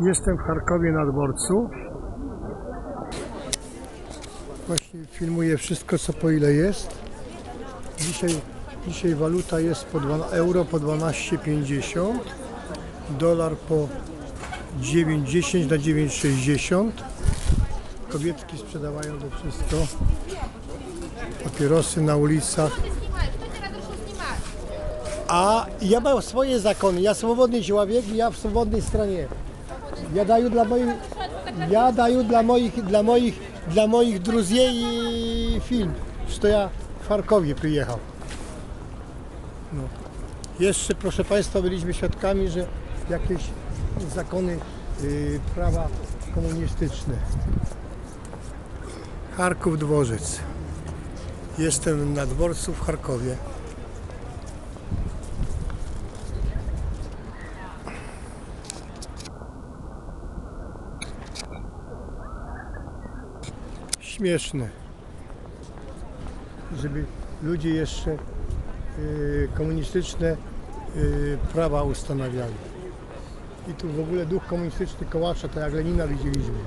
Jestem w Charkowie na dworcu. Właśnie filmuję wszystko co po ile jest. Dzisiaj, dzisiaj waluta jest po 2, euro po 12,50. Dolar po 9,10 na 9,60. Kobietki sprzedawają to wszystko. Papierosy na ulicach. A ja mam swoje zakony. Ja swobodny człowiek ja w swobodnej stronie. Ja daję dla moich, ja daję dla moich, dla moich, dla moich film, że ja w Charkowie przyjechał. No. Jeszcze proszę Państwa byliśmy świadkami, że jakieś zakony y, prawa komunistyczne. Charków Dworzec. Jestem na dworcu w Charkowie. Śmieszne, żeby ludzie jeszcze y, komunistyczne y, prawa ustanawiali. I tu w ogóle duch komunistyczny kołacza, to jak Lenina widzieliśmy.